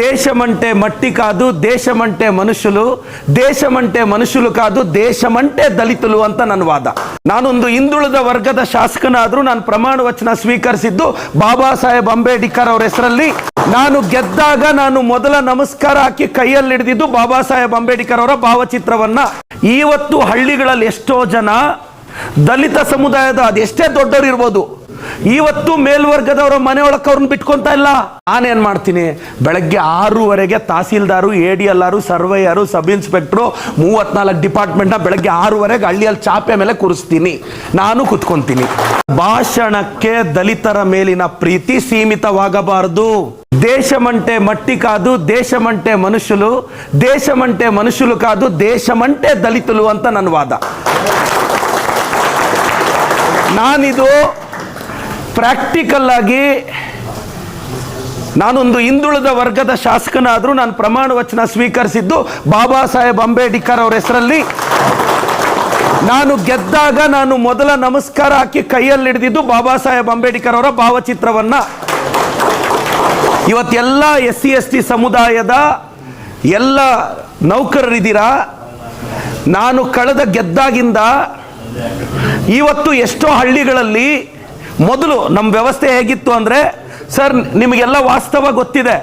దేశమంటే ಮಟ್ಟಿ కాదు దేశమంటే మనుషులు ದೇಶಮಂಟೆ ಮನುಷ್ಯರು ಕಾದು, ದೇಶಮಂಟೆ ದಲಿತರು ಅಂತ ನನ್ನ ವಾದ. ನಾನೊಂದು ಹಿಂದುಳಿದ ವರ್ಗದ ಶಾಸಕನಾದರೂ ನಾನು ಪ್ರಮಾಣ ವಚನ ಸ್ವೀಕರಿಸಿದ್ದು ಬಾಬಾ ಸಾಹೇಬ್ ಅಂಬೇಡ್ಕರ್ ಅವರ ಹೆಸರಲ್ಲಿ. ನಾನು ಗೆದ್ದಾಗ ನಾನು ಮೊದಲ ನಮಸ್ಕಾರ ಹಾಕಿ ಕೈಯಲ್ಲಿ ಹಿಡಿದಿದ್ದು ಬಾಬಾ ಸಾಹೇಬ್ ಅಂಬೇಡ್ಕರ್ ಅವರ ಭಾವಚಿತ್ರವನ್ನ. ಇವತ್ತು ಹಳ್ಳಿಗಳಲ್ಲಿ ಎಷ್ಟೋ ಜನ ದಲಿತ ಸಮುದಾಯದ ಅದೆಷ್ಟೇ ದೊಡ್ಡವರು ಇರ್ಬೋದು. ಇವತ್ತು ಮೇಲ್ವರ್ಗದವರ ಮನೆಯೊಳಕ್ಕೆ ಅವ್ರನ್ನ ಬಿಟ್ಕೊಂತ ಇಲ್ಲ ನಾನೇನ್ ಮಾಡ್ತೀನಿ ಬೆಳಗ್ಗೆ ಆರೂವರೆಗೆ ತಹಸೀಲ್ದಾರು ಎ ಡಿ ಎಲ್ಲಾರು ಸರ್ವೇಯರು ಸಬ್ ಇನ್ಸ್ಪೆಕ್ಟ್ರು ಮೂವತ್ನಾಲ್ಕು ಡಿಪಾರ್ಟ್ಮೆಂಟ್ನ ಬೆಳಗ್ಗೆ ಆರೂವರೆಗೆ ಹಳ್ಳಿಯಲ್ಲಿ ಚಾಪೆ ಮೇಲೆ ಕೂರಿಸ್ತೀನಿ ನಾನು ಕುತ್ಕೊಂತೀನಿ ಭಾಷಣಕ್ಕೆ ದಲಿತರ ಮೇಲಿನ ಪ್ರೀತಿ ಸೀಮಿತವಾಗಬಾರದು దేశమంటే మట్టి కాదు దేశమంటే మనుషులు దేశమంటే మనుషులు కాదు దేశమంటే దళితులు ಅಂತ ನನ್ನ ವಾದ ನಾನಿದು ಪ್ರಾಕ್ಟಿಕಲ್ ಆಗಿ ನಾನೊಂದು ಹಿಂದುಳಿದ ವರ್ಗದ ಶಾಸಕನಾದರೂ ನಾನು ಪ್ರಮಾಣ ವಚನ ಸ್ವೀಕರಿಸಿದ್ದು ಬಾಬಾ ಸಾಹೇಬ್ ಅಂಬೇಡ್ಕರ್ ಅವರ ಹೆಸರಲ್ಲಿ. ನಾನು ಗೆದ್ದಾಗ ನಾನು ಮೊದಲ ನಮಸ್ಕಾರ ಹಾಕಿ ಕೈಯಲ್ಲಿ ಹಿಡಿದಿದ್ದು ಬಾಬಾ ಸಾಹೇಬ್ ಅಂಬೇಡ್ಕರ್ ಅವರ ಭಾವಚಿತ್ರವನ್ನು. ಇವತ್ತೆಲ್ಲ ಎಸ್ ಸಿ ಎಸ್ ಟಿ ಸಮುದಾಯದ ಎಲ್ಲ ನೌಕರರಿದ್ದೀರಾ? ನಾನು ಕಳೆದ ಗೆದ್ದಾಗಿಂದ ಇವತ್ತು ಎಷ್ಟೋ ಹಳ್ಳಿಗಳಲ್ಲಿ ಮೊದಲು ನಮ್ಮ ವ್ಯವಸ್ಥೆ ಹೇಗಿತ್ತು ಅಂದರೆ, ಸರ್, ನಿಮಗೆಲ್ಲ ವಾಸ್ತವ ಗೊತ್ತಿದೆ.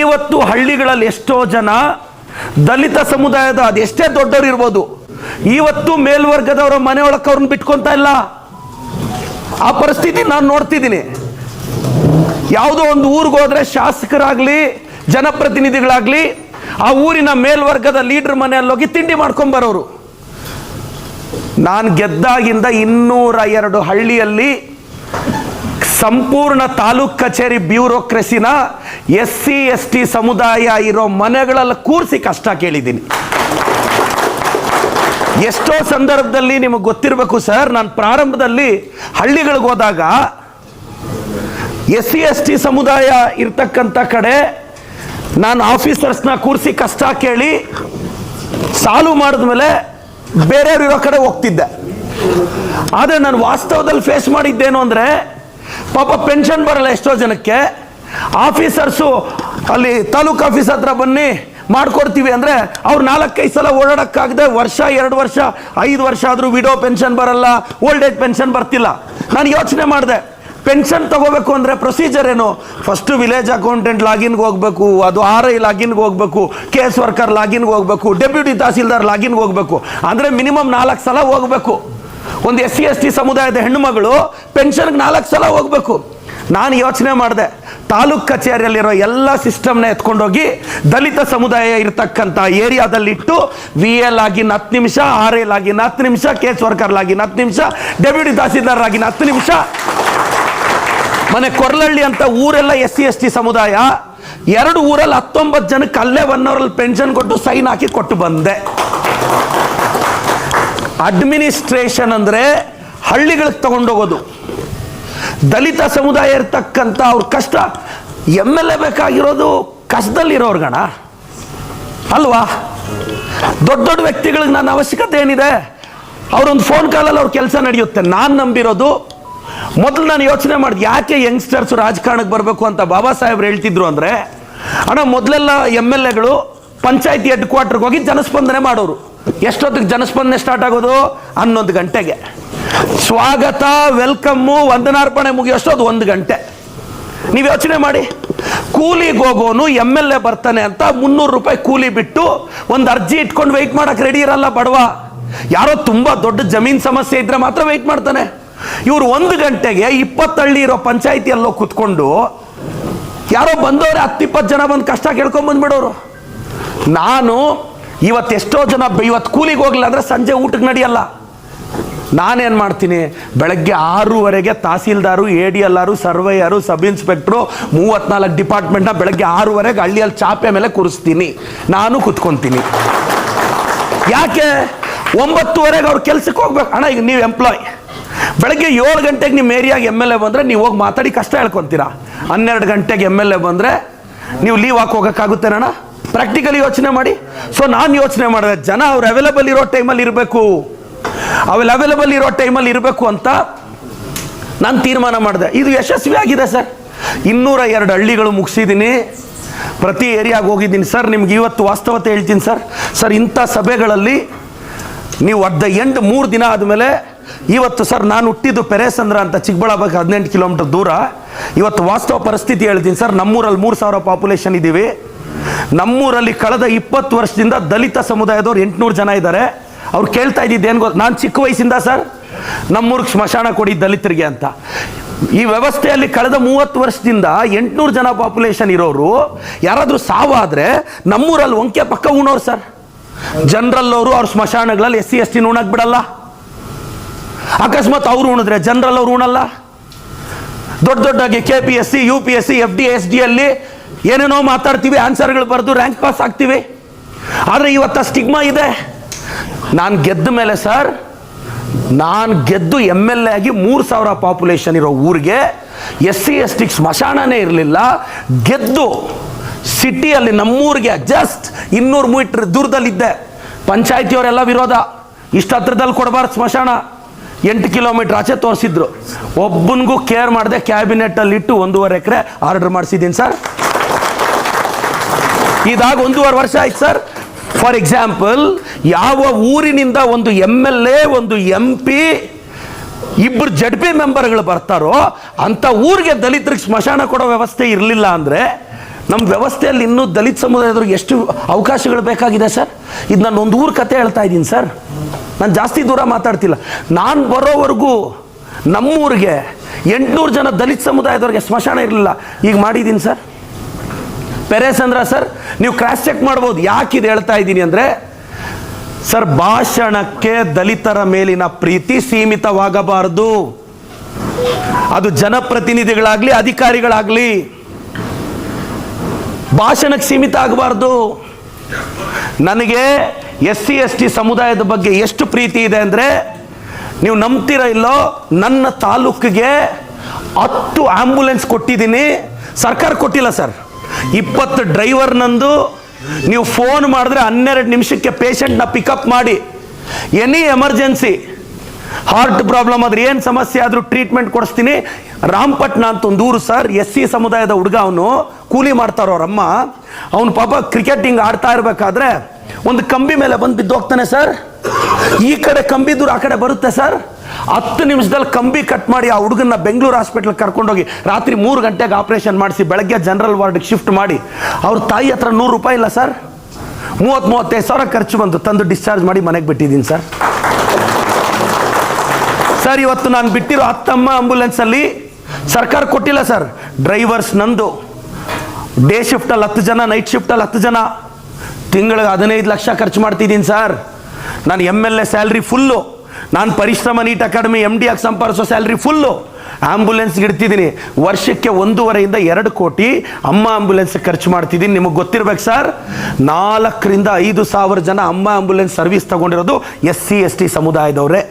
ಇವತ್ತು ಹಳ್ಳಿಗಳಲ್ಲಿ ಎಷ್ಟೋ ಜನ ದಲಿತ ಸಮುದಾಯದ ಅದೆಷ್ಟೇ ದೊಡ್ಡವರು ಇರ್ಬೋದು ಇವತ್ತು ಮೇಲ್ವರ್ಗದವರ ಮನೆಯೊಳಕ್ಕೆ ಅವ್ರನ್ನ ಬಿಟ್ಕೊಂತ ಇಲ್ಲ. ಆ ಪರಿಸ್ಥಿತಿ ನಾನು ನೋಡ್ತಿದ್ದೀನಿ. ಯಾವುದೋ ಒಂದು ಊರಿಗೆ ಹೋದ್ರೆ ಶಾಸಕರಾಗ್ಲಿ, ಜನಪ್ರತಿನಿಧಿಗಳಾಗ್ಲಿ, ಆ ಊರಿನ ಮೇಲ್ವರ್ಗದ ಲೀಡರ್ ಮನೆಯಲ್ಲಿ ಹೋಗಿ ತಿಂಡಿ ಮಾಡ್ಕೊಂಡ್ ಬರೋರು ನಾನು ಗೆದ್ದಾಗಿಂದ ಇನ್ನೂರ ಎರಡು ಹಳ್ಳಿಯಲ್ಲಿ ಸಂಪೂರ್ಣ ತಾಲೂಕ್ ಕಚೇರಿ ಬ್ಯೂರೋಕ್ರೆಸಿನ ಎಸ್ ಸಿ ಎಸ್ ಟಿ ಸಮುದಾಯ ಇರೋ ಮನೆಗಳಲ್ಲಿ ಕೂರಿಸಿ ಕಷ್ಟ ಕೇಳಿದ್ದೀನಿ. ಎಷ್ಟೋ ಸಂದರ್ಭದಲ್ಲಿ ನಿಮಗೆ ಗೊತ್ತಿರಬೇಕು ಸರ್, ನಾನು ಪ್ರಾರಂಭದಲ್ಲಿ ಹಳ್ಳಿಗಳಿಗೆ ಹೋದಾಗ ಎಸ್ ಸಿ ಎಸ್ ಟಿ ಸಮುದಾಯ ಇರ್ತಕ್ಕಂಥ ಕಡೆ ನಾನು ಆಫೀಸರ್ಸ್ನ ಕೂರಿಸಿ ಕಷ್ಟ ಕೇಳಿ ಸಾಲ್ವ್ ಮಾಡಿದ್ಮೇಲೆ ಬೇರೆಯವ್ರು ಇರೋ ಕಡೆ ಹೋಗ್ತಿದ್ದೆ. ಆದರೆ ನಾನು ವಾಸ್ತವದಲ್ಲಿ ಫೇಸ್ ಮಾಡಿದ್ದೇನು ಅಂದರೆ, ಪಾಪ ಪೆನ್ಷನ್ ಬರಲ್ಲ ಎಷ್ಟೋ ಜನಕ್ಕೆ. ಆಫೀಸರ್ಸು ಅಲ್ಲಿ ತಾಲೂಕು ಆಫೀಸ್ ಹತ್ರ ಬನ್ನಿ, ಮಾಡ್ಕೊಡ್ತೀವಿ ಅಂದರೆ ಅವ್ರು ನಾಲ್ಕೈದು ಸಲ ಓಡಾಡೋಕ್ಕಾಗದೆ ವರ್ಷ, ಎರಡು ವರ್ಷ, ಐದು ವರ್ಷ ಆದರೂ ವಿಡೋ ಪೆನ್ಷನ್ ಬರಲ್ಲ ಓಲ್ಡ್ ಏಜ್ ಪೆನ್ಷನ್ ಬರ್ತಿಲ್ಲ. ನಾನು ಯೋಚನೆ ಮಾಡಿದೆ ಪೆನ್ಷನ್ ತಗೋಬೇಕು ಅಂದರೆ ಪ್ರೊಸೀಜರ್ ಏನು? ಫಸ್ಟು ವಿಲೇಜ್ ಅಕೌಂಟೆಂಟ್ ಲಾಗಿನ್ಗೆ ಹೋಗಬೇಕು, ಅದು ಆರ್ ಐ ಲಾಗಿನ್ಗೆ ಹೋಗಬೇಕು ಎಸ್ ವರ್ಕರ್ ಲಾಗಿನ್ಗೆ ಹೋಗಬೇಕು ಡೆಪ್ಯೂಟಿ ತಹಸೀಲ್ದಾರ್ ಲಾಗಿನ್ಗೆ ಹೋಗಬೇಕು. ಅಂದರೆ ಮಿನಿಮಮ್ ನಾಲ್ಕು ಸಲ ಹೋಗಬೇಕು. ಒಂದು ಎಸ್ ಸಿ ಎಸ್ ಟಿ ಸಮುದಾಯದ ಹೆಣ್ಣುಮಗಳು ಪೆನ್ಷನ್ಗೆ ನಾಲ್ಕು ಸಲ ಹೋಗಬೇಕು. ನಾನು ಯೋಚನೆ ಮಾಡಿದೆ, ತಾಲೂಕ್ ಕಚೇರಿಯಲ್ಲಿರೋ ಎಲ್ಲ ಸಿಸ್ಟಮ್ನ ಎತ್ಕೊಂಡೋಗಿ ದಲಿತ ಸಮುದಾಯ ಇರತಕ್ಕಂಥ ಏರಿಯಾದಲ್ಲಿಟ್ಟು ವಿ ಎಲ್ ಆಗಿನ ಹತ್ತು ನಿಮಿಷ, ಆರ್ ಎಲ್ ಆಗಿನ ಹತ್ತು ನಿಮಿಷ ಕೇಸ್ ಎಸ್ ವರ್ಕರ್ಲಾಗಿ ಹತ್ತು ನಿಮಿಷ, ಡೆಪ್ಯೂಟಿ ತಹಸೀಲ್ದಾರ್ ಆಗಿನ ಹತ್ತು ನಿಮಿಷ. ಮನೆ ಕೊರ್ಲಳ್ಳಿ ಅಂತ ಊರೆಲ್ಲ ಎಸ್ ಸಿ ಎಸ್ ಟಿ ಸಮುದಾಯ, ಎರಡು ಊರಲ್ಲಿ ಹತ್ತೊಂಬತ್ತು ಜನಕ್ಕೆ ಅಲ್ಲೇ ಒನ್ ಅವರಲ್ಲಿ ಪೆನ್ಷನ್ ಕೊಟ್ಟು ಸೈನ್ ಹಾಕಿ ಕೊಟ್ಟು ಬಂದೆ. ಅಡ್ಮಿನಿಸ್ಟ್ರೇಷನ್ ಅಂದರೆ ಹಳ್ಳಿಗಳಿಗೆ ತಗೊಂಡೋಗೋದು. ದಲಿತ ಸಮುದಾಯ ಇರ್ತಕ್ಕಂಥ ಅವ್ರ ಕಷ್ಟ ಎಂ ಎಲ್ ಎ ಬೇಕಾಗಿರೋದು ಕಷ್ಟದಲ್ಲಿರೋರ್ಗಣ. ಅಲ್ವಾ? ದೊಡ್ಡ ದೊಡ್ಡ ವ್ಯಕ್ತಿಗಳಿಗೆ ನನ್ನ ಅವಶ್ಯಕತೆ ಏನಿದೆ? ಅವರೊಂದು ಫೋನ್ ಕಾಲಲ್ಲಿ ಅವ್ರ ಕೆಲಸ ನಡೆಯುತ್ತೆ. ನಾನು ನಂಬಿರೋದು, ಮೊದಲು ನಾನು ಯೋಚನೆ ಮಾಡಿದೆ, ಯಾಕೆ ಯಂಗ್ಸ್ಟರ್ಸ್ ರಾಜಕಾರಣಕ್ಕೆ ಬರಬೇಕು ಅಂತ ಬಾಬಾ ಸಾಹೇಬ್ರು ಹೇಳ್ತಿದ್ರು ಅಂದರೆ, ಅಣ್ಣ ಮೊದಲೆಲ್ಲ ಎಂ ಎಲ್ ಎಗಳು ಪಂಚಾಯತಿ ಹೆಡ್ ಕ್ವಾರ್ಟರ್ಗೆ ಹೋಗಿ ಜನಸ್ಪಂದನೆ ಮಾಡೋರು. ಎಷ್ಟೊತ್ತಿಗೆ ಜನಸ್ಪಂದನೆ ಸ್ಟಾರ್ಟ್ ಆಗೋದು? ಹನ್ನೊಂದು ಗಂಟೆಗೆ. ಸ್ವಾಗತ ವೆಲ್ಕಮ್ಮು ವಂದನಾರ್ಪಣೆ ಮುಗಿಯೋಷ್ಟೊದು ಒಂದು ಗಂಟೆ. ನೀವು ಯೋಚನೆ ಮಾಡಿ. ಕೂಲಿಗೆ ಹೋಗೋನು ಎಂ ಎಲ್ ಎ ಬರ್ತಾನೆ ಅಂತ ಮುನ್ನೂರು ರೂಪಾಯಿ ಕೂಲಿ ಬಿಟ್ಟು ಒಂದು ಅರ್ಜಿ ಇಟ್ಕೊಂಡು ವೆಯ್ಟ್ ಮಾಡೋಕೆ ರೆಡಿ ಇರಲ್ಲ ಬಡವ. ಯಾರೋ ತುಂಬ ದೊಡ್ಡ ಜಮೀನ್ ಸಮಸ್ಯೆ ಇದ್ರೆ ಮಾತ್ರ ವೆಯ್ಟ್ ಮಾಡ್ತಾನೆ. ಇವರು ಒಂದು ಗಂಟೆಗೆ ಇಪ್ಪತ್ತಳ್ಳಿ ಇರೋ ಪಂಚಾಯಿತಿಯಲ್ಲೋ ಕೂತ್ಕೊಂಡು ಯಾರೋ ಬಂದವ್ರೆ ಹತ್ತಿಪ್ಪತ್ತು ಜನ ಬಂದು ಕಷ್ಟ ಕೇಳ್ಕೊಂಡ್ ಬಂದ್ಬಿಡೋರು. ನಾನು ಇವತ್ತೆಷ್ಟೋ ಜನ ಇವತ್ತು ಕೂಲಿಗೆ ಹೋಗ್ಲಿಲ್ಲ ಅಂದರೆ ಸಂಜೆ ಊಟಕ್ಕೆ ನಡೆಯಲ್ಲ. ನಾನೇನು ಮಾಡ್ತೀನಿ? ಬೆಳಗ್ಗೆ ಆರೂವರೆಗೆ tahsildar, A D L R, surveyor, sub inspector ಮೂವತ್ನಾಲ್ಕು ಡಿಪಾರ್ಟ್ಮೆಂಟ್ನ ಬೆಳಗ್ಗೆ ಆರೂವರೆಗೆ ಹಳ್ಳಿಯಲ್ಲಿ ಚಾಪೆ ಮೇಲೆ ಕೂರಿಸ್ತೀನಿ. ನಾನು ಕುತ್ಕೊತೀನಿ. ಯಾಕೆ? ಒಂಬತ್ತುವರೆಗೆ ಅವ್ರ ಕೆಲ್ಸಕ್ಕೆ ಹೋಗ್ಬೇಕು. ಅಣ್ಣ, ಈಗ ನೀವು ಎಂಪ್ಲಾಯ್ ಬೆಳಗ್ಗೆ ಏಳು ಗಂಟೆಗೆ ನಿಮ್ಮ ಏರಿಯಾಗೆ ಎಂ ಎಲ್ ಎ ಬಂದರೆ ನೀವು ಹೋಗಿ ಮಾತಾಡಿ ಕಷ್ಟ ಹೇಳ್ಕೊತೀರಾ. ಹನ್ನೆರಡು ಗಂಟೆಗೆ ಎಂ ಎಲ್ ಎ ಬಂದರೆ ನೀವು ಲೀವ್ ಹಾಕಿ ಹೋಗೋಕ್ಕಾಗುತ್ತೇನಣ್ಣ? ಪ್ರಾಕ್ಟಿಕಲಿ ಯೋಚನೆ ಮಾಡಿ. ಸೊ ನಾನು ಯೋಚನೆ ಮಾಡಿದೆ, ಜನ ಅವ್ರು ಅವೈಲೇಬಲ್ ಇರೋ ಟೈಮಲ್ಲಿ ಇರಬೇಕು. ಅವೆಲ್ಲ ಅವೈಲಬಲ್ ಇರೋ ಟೈಮಲ್ಲಿ ಇರಬೇಕು ಅಂತ ನಾನು ತೀರ್ಮಾನ ಮಾಡಿದೆ. ಇದು ಯಶಸ್ವಿ ಆಗಿದೆ ಸರ್ ಇನ್ನೂರ ಎರಡು ಹಳ್ಳಿಗಳು ಮುಗಿಸಿದ್ದೀನಿ ಪ್ರತಿ ಏರಿಯಾಗೆ ಹೋಗಿದ್ದೀನಿ. ಸರ್ ನಿಮ್ಗೆ ಇವತ್ತು ವಾಸ್ತವತೆ ಹೇಳ್ತೀನಿ ಸರ್ ಸರ್ ಇಂಥ ಸಭೆಗಳಲ್ಲಿ ನೀವು ಅಟ್ ದ ಎಂಡ್ ಮೂರು ದಿನ ಆದಮೇಲೆ ಇವತ್ತು ಸರ್ ನಾನು ಹುಟ್ಟಿದ್ದು ಪೆರೇಸಂದ್ರ ಅಂತ ಚಿಕ್ಕಬಳ್ಳಾಪುರಕ್ಕೆ ಹದಿನೆಂಟು ಕಿಲೋಮೀಟರ್ ದೂರ. ಇವತ್ತು ವಾಸ್ತವ ಪರಿಸ್ಥಿತಿ ಹೇಳ್ತೀನಿ ಸರ್ ನಮ್ಮೂರಲ್ಲಿ ಮೂರು ಸಾವಿರ ಪಾಪ್ಯುಲೇಷನ್ ಇದ್ದೀವಿ ನಮ್ಮೂರಲ್ಲಿ ಕಳೆದ ಇಪ್ಪತ್ತು ವರ್ಷದಿಂದ ದಲಿತ ಸಮುದಾಯದವ್ರು ಎಂಟುನೂರು ಜನ ಇದ್ದಾರೆ. ಅವ್ರು ಕೇಳ್ತಾ ಇದ್ದಿದ್ದು ಏನು ಗೊತ್ತು ನಾನು ಚಿಕ್ಕ ವಯಸ್ಸಿಂದ ಸರ್, ನಮ್ಮೂರಿಗೆ ಸ್ಮಶಾನ ಕೊಡಿ ದಲಿತರಿಗೆ ಅಂತ. ಈ ವ್ಯವಸ್ಥೆಯಲ್ಲಿ ಕಳೆದ ಮೂವತ್ತು ವರ್ಷದಿಂದ ಎಂಟುನೂರು ಜನ ಪಾಪ್ಯುಲೇಷನ್ ಇರೋರು, ಯಾರಾದರೂ ಸಾವಾದರೆ ನಮ್ಮೂರಲ್ಲಿ ಒಂಕೆ ಪಕ್ಕ ಉಣೋರು ಸರ್. ಜನರಲ್ ಅವರು ಸ್ಮಶಾನಗಳಲ್ಲಿ ಎಸ್ ಸಿ, ಎಸ್ ಟಿ ಉಣಕ್ ಬಿಡಲ್ಲ. ಅಕಸ್ಮಾತ್ ಅವರು ಉಣಿದ್ರೆ ಜನರಲ್ ಅವ್ರು ಉಣಲ್ಲ. ದೊಡ್ಡ ದೊಡ್ಡಾಗಿ K P S C U P S C F D S D ಅಲ್ಲಿ ಏನೇನೋ ಮಾತಾಡ್ತೀವಿ, ಆನ್ಸರ್ಗಳು ಬರೆದು ರ್ಯಾಂಕ್ ಪಾಸ್ ಆಗ್ತೀವಿ. ಆದರೆ ಇವತ್ತು ಸ್ಟಿಗ್ಮಾ ಇದೆ. ನಾನು ಗೆದ್ದ ಮೇಲೆ ಸರ್ ನಾನು ಗೆದ್ದು ಎಂ ಎಲ್ ಎ ಆಗಿ ಮೂರು ಸಾವಿರ ಪಾಪ್ಯುಲೇಷನ್ ಇರೋ ಊರಿಗೆ ಎಸ್ ಸಿ ಎಸ್ ಟಿ ಸ್ಮಶಾನನೇ ಇರಲಿಲ್ಲ. ಗೆದ್ದು ಸಿಟಿಯಲ್ಲಿ ನಮ್ಮೂರಿಗೆ ಜಸ್ಟ್ ಇನ್ನೂರು ಮೀಟ್ರ್ ದೂರದಲ್ಲಿದ್ದೆ. ಪಂಚಾಯತಿಯವರೆಲ್ಲ ವಿರೋಧ. ಇಷ್ಟು ಹತ್ರದಲ್ಲಿ ಕೊಡಬಾರ್ದು ಸ್ಮಶಾನ. ಎಂಟು ಕಿಲೋಮೀಟ್ರ್ ಆಚೆ ತೋರಿಸಿದ್ರು. ಒಬ್ಬನಿಗೂ ಕೇರ್ ಮಾಡದೆ ಕ್ಯಾಬಿನೆಟ್ಟಲ್ಲಿ ಇಟ್ಟು ಒಂದೂವರೆ ಎಕರೆ ಆರ್ಡರ್ ಮಾಡಿಸಿದ್ದೀನಿ ಸರ್ ಇದಾಗ ಒಂದೂವರೆ ವರ್ಷ ಆಯ್ತು ಸರ್. ಫಾರ್ ಎಕ್ಸಾಂಪಲ್ ಯಾವ ಊರಿನಿಂದ ಒಂದು ಎಂ ಎಲ್ ಎ ಒಂದು ಎಂ ಪಿ ಇಬ್ಬರು ಜಡ್ ಪಿ ಮೆಂಬರ್ಗಳು ಬರ್ತಾರೋ ಅಂಥ ಊರಿಗೆ ದಲಿತರಿಗೆ ಸ್ಮಶಾನ ಕೊಡೋ ವ್ಯವಸ್ಥೆ ಇರಲಿಲ್ಲ ಅಂದರೆ ನಮ್ಮ ವ್ಯವಸ್ಥೆಯಲ್ಲಿ ಇನ್ನೂ ದಲಿತ ಸಮುದಾಯದವ್ರಿಗೆ ಎಷ್ಟು ಅವಕಾಶಗಳು ಬೇಕಾಗಿದೆ ಸರ್? ಇದು ನಾನು ಒಂದು ಊರು ಕತೆ ಹೇಳ್ತಾ ಇದ್ದೀನಿ ಸರ್. ನಾನು ಜಾಸ್ತಿ ದೂರ ಮಾತಾಡ್ತಿಲ್ಲ. ನಾನು ಬರೋವರೆಗೂ ನಮ್ಮೂರಿಗೆ ಎಂಟುನೂರು ಜನ ದಲಿತ ಸಮುದಾಯದವ್ರಿಗೆ ಸ್ಮಶಾನ ಇರಲಿಲ್ಲ. ಈಗ ಮಾಡಿದ್ದೀನಿ ಸರ್. ಪೆರೇಸ್ ಅಂದ್ರ ಸರ್, ನೀವು ಕ್ರಾಸ್ ಚೆಕ್ ಮಾಡ್ಬೋದು. ಯಾಕೆ ಇದು ಹೇಳ್ತಾ ಇದ್ದೀನಿ ಅಂದರೆ, ಸರ್, ಭಾಷಣಕ್ಕೆ ದಲಿತರ ಮೇಲಿನ ಪ್ರೀತಿ ಸೀಮಿತವಾಗಬಾರದು. ಅದು ಜನಪ್ರತಿನಿಧಿಗಳಾಗಲಿ, ಅಧಿಕಾರಿಗಳಾಗಲಿ, ಭಾಷಣಕ್ಕೆ ಸೀಮಿತ ಆಗಬಾರ್ದು. ನನಗೆ ಎಸ್ ಸಿ, ಎಸ್ ಟಿ ಸಮುದಾಯದ ಬಗ್ಗೆ ಎಷ್ಟು ಪ್ರೀತಿ ಇದೆ ಅಂದರೆ, ನೀವು ನಂಬ್ತೀರ ಇಲ್ಲೋ, ನನ್ನ ತಾಲೂಕಿಗೆ ಹತ್ತು ಆಂಬುಲೆನ್ಸ್ ಕೊಟ್ಟಿದ್ದೀನಿ. ಸರ್ಕಾರ ಕೊಟ್ಟಿಲ್ಲ ಸರ್. ಇಪ್ಪತ್ತು ಡ್ರೈವರ್ ನಂದು, ನೀವು ಫೋನ್ ಮಾಡಿದ್ರೆ ಹನ್ನೆರಡು ನಿಮಿಷಕ್ಕೆ ಪೇಷಂಟ್ನ ಪಿಕಪ್ ಮಾಡಿ. ಎನಿ ಎಮರ್ಜೆನ್ಸಿ ಹಾರ್ಟ್ ಪ್ರಾಬ್ಲಮ್ ಆದ್ರೆ ಏನು ಸಮಸ್ಯೆ ಆದರೂ ಟ್ರೀಟ್ಮೆಂಟ್ ಕೊಡಿಸ್ತೀನಿ. ರಾಮಪಟ್ನ ಅಂತ ಒಂದು ಊರು ಸರ್ ಎಸ್ ಸಿ ಸಮುದಾಯದ ಹುಡುಗ ಅವನು, ಕೂಲಿ ಮಾಡ್ತಾರೋ ಅವ್ರಮ್ಮ ಅವನು ಪಾಪ ಕ್ರಿಕೆಟ್ ಹಿಂಗೆ ಆಡ್ತಾ ಇರಬೇಕಾದ್ರೆ, ಒಂದು ಕಂಬಿ ಮೇಲೆ ಬಂದು ಬಿದ್ದೋಗ್ತಾನೆ ಸರ್ ಈ ಕಡೆ ಕಂಬಿ ದೂರ ಆ ಕಡೆ ಬರುತ್ತೆ ಸರ್ ಹತ್ತು ನಿಮಿಷದಲ್ಲಿ ಕಂಬಿ ಕಟ್ ಮಾಡಿ ಆ ಹುಡುಗನ್ನ ಬೆಂಗಳೂರು ಹಾಸ್ಪಿಟ್ಲ್ ಕರ್ಕೊಂಡೋಗಿ ರಾತ್ರಿ ಮೂರು ಗಂಟೆಗೆ ಆಪರೇಷನ್ ಮಾಡಿಸಿ ಬೆಳಗ್ಗೆ ಜನರಲ್ ವಾರ್ಡ್ಗೆ ಶಿಫ್ಟ್ ಮಾಡಿ. ಅವ್ರ ತಾಯಿ ಹತ್ರ ನೂರು ರೂಪಾಯಿ ಇಲ್ಲ ಸರ್? ಮೂವತ್ತು, ಮೂವತ್ತೈದು ಸಾವಿರ ಖರ್ಚು ಬಂತು. ತಂದು ಡಿಸ್ಚಾರ್ಜ್ ಮಾಡಿ ಮನೆಗೆ ಬಿಟ್ಟಿದ್ದೀನಿ ಸರ್. ಸರ್, ಇವತ್ತು ನಾನು ಬಿಟ್ಟಿರೋ ಹತ್ತಮ್ಮ ಆಂಬುಲೆನ್ಸಲ್ಲಿ ಸರ್ಕಾರ ಕೊಟ್ಟಿಲ್ಲ ಸರ್. ಡ್ರೈವರ್ಸ್ ನಂದು. ಡೇ ಶಿಫ್ಟಲ್ಲಿ ಹತ್ತು ಜನ, ನೈಟ್ ಶಿಫ್ಟಲ್ಲಿ ಹತ್ತು ಜನ. ತಿಂಗಳಿಗೆ ಹದಿನೈದು ಲಕ್ಷ ಖರ್ಚು ಮಾಡ್ತಿದ್ದೀನಿ ಸರ್. ನಾನು M L A salary full. ನಾನು ಪರಿಶ್ರಮ ನೀಟ್ ಅಕಾಡೆಮಿ ಎಂ ಡಿ ಆಗಿ ಸಂಪಾದಿಸೋ ಸ್ಯಾಲ್ರಿ ಫುಲ್ಲು ಆಂಬುಲೆನ್ಸ್ಗೆ ಇಡ್ತಿದ್ದೀನಿ. ವರ್ಷಕ್ಕೆ ಒಂದೂವರೆಯಿಂದ ಎರಡು ಕೋಟಿ ಅಮ್ಮ ಆಂಬ್ಯುಲೆನ್ಸ್ ಖರ್ಚು ಮಾಡ್ತಿದ್ದೀನಿ. ನಿಮಗೆ ಗೊತ್ತಿರ್ಬೇಕು ಸರ್ ನಾಲ್ಕರಿಂದ ಐದು ಸಾವಿರ ಜನ ಅಮ್ಮ ಆಂಬ್ಯುಲೆನ್ಸ್ ಸರ್ವಿಸ್ ತಗೊಂಡಿರೋದು ಎಸ್ ಸಿ ಎಸ್ ಟಿ ಸಮುದಾಯದವರೇ.